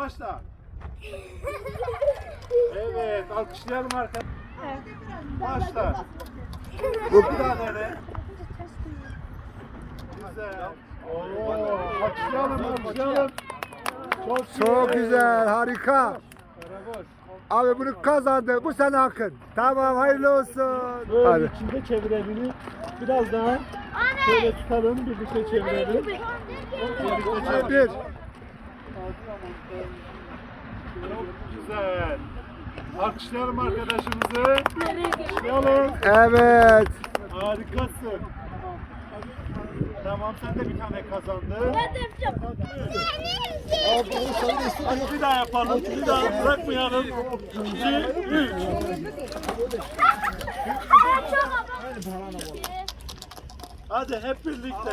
başla. Evet, alkışlayalım arkadaşlar. Başla. Bu Bir daha dene. Güzel. Oo, alkışlayalım, alkışlayalım. Çok, çok güzel, harika. Abi bunu kazandı. Bu senin hakkın. Tamam, hayırlı olsun. Böyle Hadi. içinde çevirebilir. Biraz daha şöyle tutalım, birlikte çevirelim. Birlikte çevirelim. Çok güzel. Alkışlayalım arkadaşımızı. Alkışlayalım. Evet. Harikasın. Tamam sen de bir tane kazandın. Hadi bir daha yapalım. Bir daha bırakmayalım. İki, üç. Hadi hep birlikte.